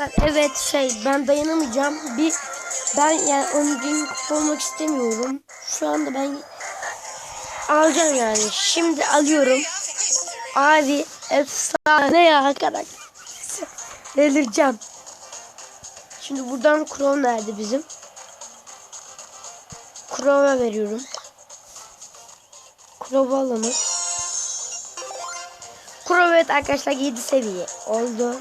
Evet şey ben dayanamayacağım. Bir ben yani oyuncunun olmak istemiyorum. Şu anda ben alacağım yani. Şimdi alıyorum. Abi efsane ya arkadaş. Delireceğim. Şimdi buradan Crow nerede bizim? Crow'a veriyorum. Crow'u alalım. Crow evet arkadaşlar 7 seviye oldu.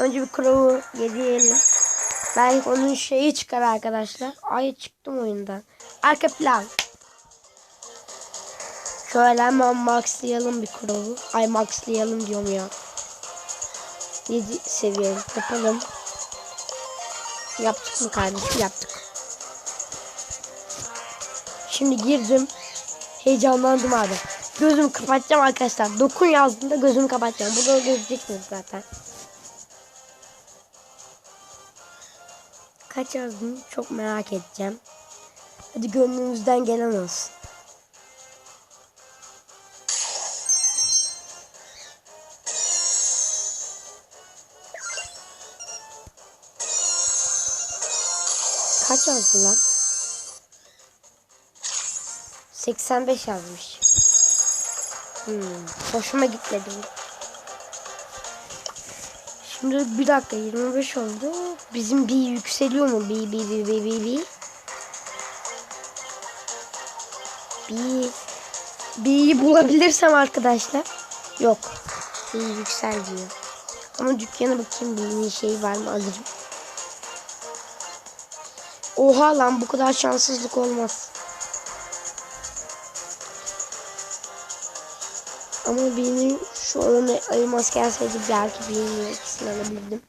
Önce bir Crow'u yediyelim. Belki onun şeyi çıkar arkadaşlar. Ay çıktım oyundan. Arka plan. Şöyle hemen maxlayalım bir Crow'u. Ay maxlayalım diyorum ya. 7 seviye yapalım. Yaptık mı kardeşim? Yaptık. Şimdi girdim. Heyecanlandım abi. Gözümü kapatacağım arkadaşlar. Dokun yazdığında gözümü kapatacağım. Burada gözeceksiniz zaten. Kaç yazdın çok merak edeceğim. Hadi gönlünüzden gelen olsun. Kaç yazdı lan? 85 yazmış. Hmm, hoşuma gitmedi bu. Şimdi bir dakika 25 oldu. Bizim bir yükseliyor mu? Bir bir bir bir bir bir. Bir bir bulabilirsem arkadaşlar. Yok. Bir yüksel diyor. Ama dükkana bakayım bir şey var mı alırım. Oha lan bu kadar şanssızlık olmaz. Ama benim şu onu elmas gelseydi belki birinin ikisini alabilirdim.